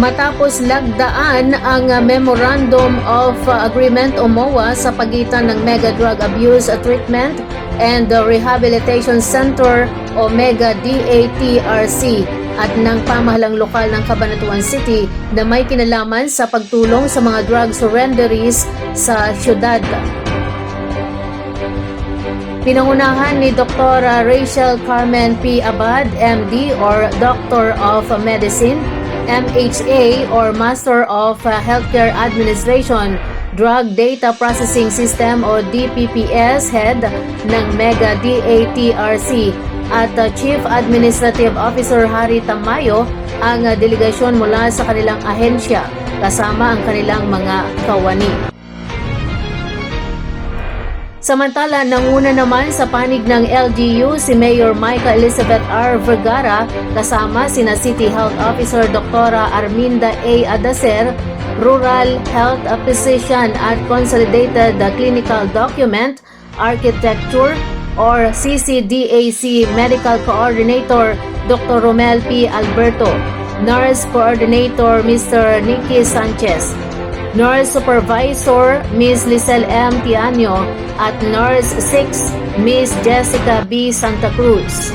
Matapos lagdaan ang uh, Memorandum of Agreement o MOA sa pagitan ng Mega Drug Abuse Treatment and Rehabilitation Center o Mega DATRC at ng pamahalang lokal ng Cabanatuan City na may kinalaman sa pagtulong sa mga drug surrenderies sa syudad. Pinangunahan ni Dr. Rachel Carmen P. Abad, MD or Doctor of Medicine, MHA or Master of Healthcare Administration, Drug Data Processing System o DPPS Head ng Mega DATRC at uh, Chief Administrative Officer Harry Tamayo ang uh, delegasyon mula sa kanilang ahensya kasama ang kanilang mga kawani. Samantala, nanguna naman sa panig ng LGU si Mayor Micah Elizabeth R. Vergara kasama sina City Health Officer Dr. Arminda A. Adaser, Rural Health Physician at Consolidated Clinical Document Architecture or CCDAC Medical Coordinator Dr. Romel P. Alberto, Nurse Coordinator Mr. Nicky Sanchez, Nurse Supervisor Ms. Lisel M. Tianyo at Nurse 6 Ms. Jessica B. Santa Cruz.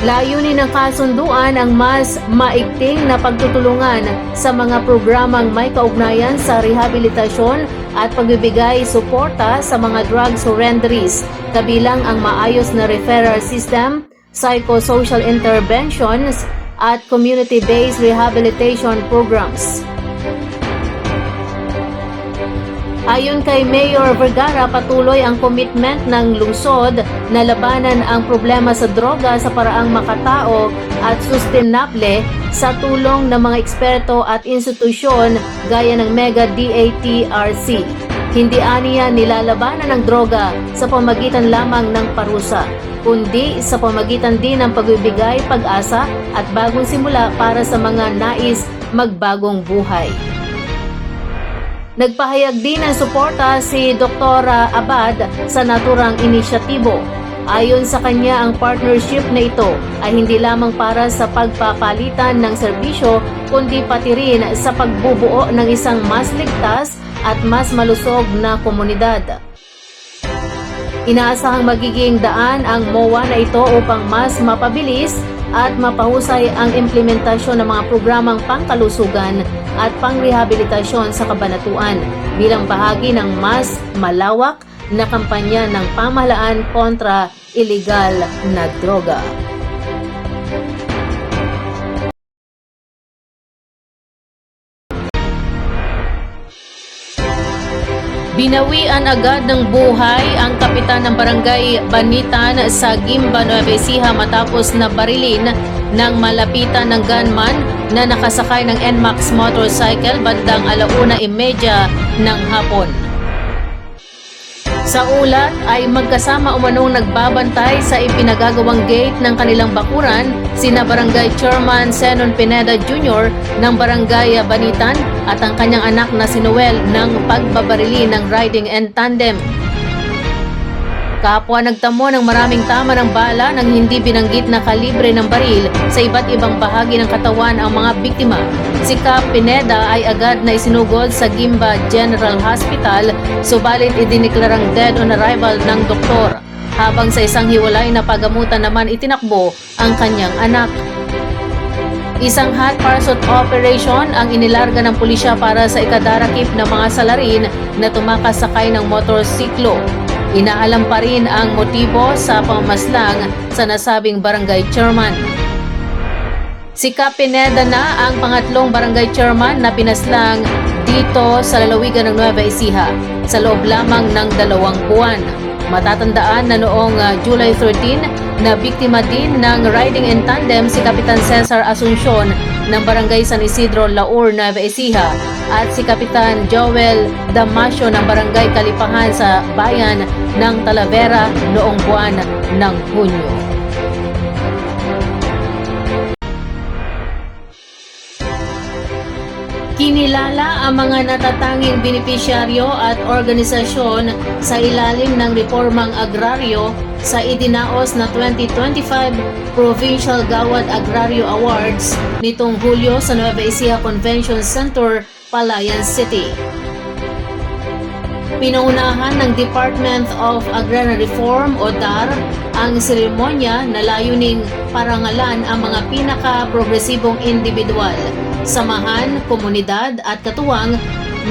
Layunin ng kasunduan ang mas maigting na pagtutulungan sa mga programang may kaugnayan sa rehabilitasyon at pagbibigay suporta sa mga drug surrenderies, kabilang ang maayos na referral system, psychosocial interventions, at community-based rehabilitation programs. Ayon kay Mayor Vergara, patuloy ang commitment ng lungsod na labanan ang problema sa droga sa paraang makatao at sustainable sa tulong ng mga eksperto at institusyon gaya ng Mega DATRC. Hindi aniya nilalabanan ng droga sa pamagitan lamang ng parusa, kundi sa pamagitan din ng pagbibigay pag-asa at bagong simula para sa mga nais magbagong buhay. Nagpahayag din ng suporta si Dr. Abad sa naturang inisyatibo. Ayon sa kanya, ang partnership na ito ay hindi lamang para sa pagpapalitan ng serbisyo, kundi pati rin sa pagbubuo ng isang mas ligtas at mas malusog na komunidad. Inaasahang magiging daan ang MOA na ito upang mas mapabilis at mapahusay ang implementasyon ng mga programang pangkalusugan at pangrehabilitasyon sa kabanatuan bilang bahagi ng mas malawak na kampanya ng pamahalaan kontra illegal na droga. Binawian agad ng buhay ang kapitan ng barangay Banitan sa Gimba, Nueva Ecija matapos na barilin ng malapitan ng gunman na nakasakay ng NMAX motorcycle bandang alauna imedya ng hapon. Sa ulat ay magkasama umanong nagbabantay sa ipinagagawang gate ng kanilang bakuran sina Barangay Chairman Senon Pineda Jr. ng Barangay Banitan at ang kanyang anak na si Noel ng pagbabarili ng riding and tandem. Kapwa nagtamo ng maraming tama ng bala nang hindi binanggit na kalibre ng baril sa iba't ibang bahagi ng katawan ang mga biktima. Si Cap Pineda ay agad na isinugod sa Gimba General Hospital subalit idiniklarang dead on arrival ng doktor. Habang sa isang hiwalay na pagamutan naman itinakbo ang kanyang anak. Isang hot pursuit operation ang inilarga ng pulisya para sa ikadarakip ng mga salarin na tumakas sakay ng motorsiklo. Inaalam pa rin ang motibo sa pamamaslang sa nasabing barangay chairman. Si Capineda na ang pangatlong barangay chairman na pinaslang dito sa lalawigan ng Nueva Ecija sa loob lamang ng dalawang buwan. Matatandaan na noong uh, July 13 na biktima din ng riding in tandem si Kapitan Cesar Asuncion ng Barangay San Isidro, Laur, Nueva Ecija at si Kapitan Joel Damasio ng Barangay Kalipahan sa bayan ng Talavera noong buwan ng Hunyo. Kinilala ang mga natatanging benepisyaryo at organisasyon sa ilalim ng reformang agraryo sa idinaos na 2025 Provincial Gawad Agrario Awards nitong Hulyo sa Nueva Ecija Convention Center, Palayan City. Pinaunahan ng Department of Agrarian Reform o DAR ang seremonya na layuning parangalan ang mga pinaka-progresibong individual, samahan, komunidad at katuwang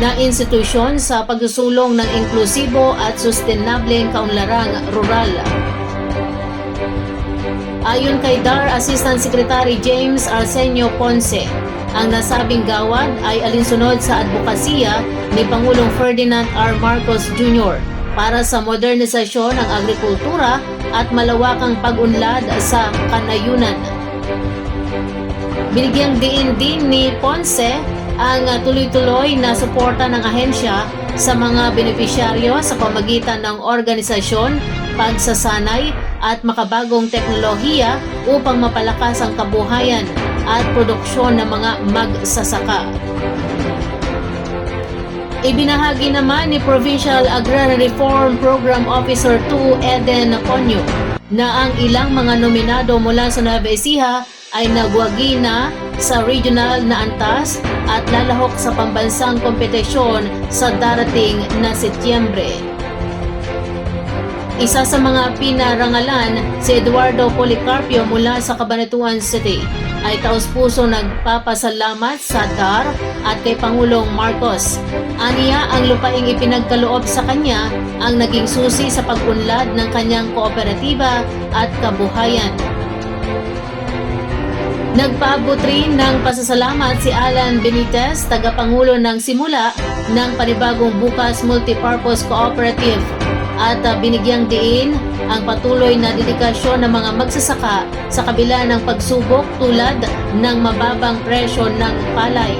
na institusyon sa pagsusulong ng inklusibo at sustenableng kaunlarang rural. Ayon kay DAR Assistant Secretary James Arsenio Ponce, ang nasabing gawad ay alinsunod sa advokasya ni Pangulong Ferdinand R. Marcos Jr. para sa modernisasyon ng agrikultura at malawakang pag-unlad sa kanayunan. Binigyang din ni Ponce ang uh, tuloy-tuloy na suporta ng ahensya sa mga benepisyaryo sa pamagitan ng organisasyon, pagsasanay at makabagong teknolohiya upang mapalakas ang kabuhayan at produksyon ng mga magsasaka. Ibinahagi naman ni Provincial Agrarian Reform Program Officer 2 Eden Conyo na ang ilang mga nominado mula sa Nueva Ecija ay nagwagi na sa regional na antas at lalahok sa pambansang kompetisyon sa darating na Setyembre. Isa sa mga pinarangalan, si Eduardo Policarpio mula sa Cabanatuan City ay taus-puso nagpapasalamat sa DAR at kay Pangulong Marcos. Aniya ang lupaing ipinagkaloob sa kanya ang naging susi sa pag-unlad ng kanyang kooperatiba at kabuhayan. Nagpaabot rin ng pasasalamat si Alan Benitez, tagapangulo ng simula ng panibagong Bukas Multipurpose Cooperative at uh, binigyang diin ang patuloy na dedikasyon ng mga magsasaka sa kabila ng pagsubok tulad ng mababang presyo ng palay.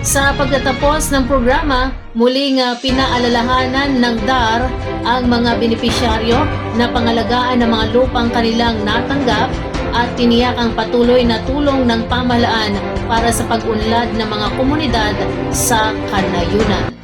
Sa pagtatapos ng programa, muling uh, pinaalalahanan ng DAR ang mga benepisyaryo na pangalagaan ng mga lupang kanilang natanggap at tiniyak ang patuloy na tulong ng pamahalaan para sa pag-unlad ng mga komunidad sa kanayunan.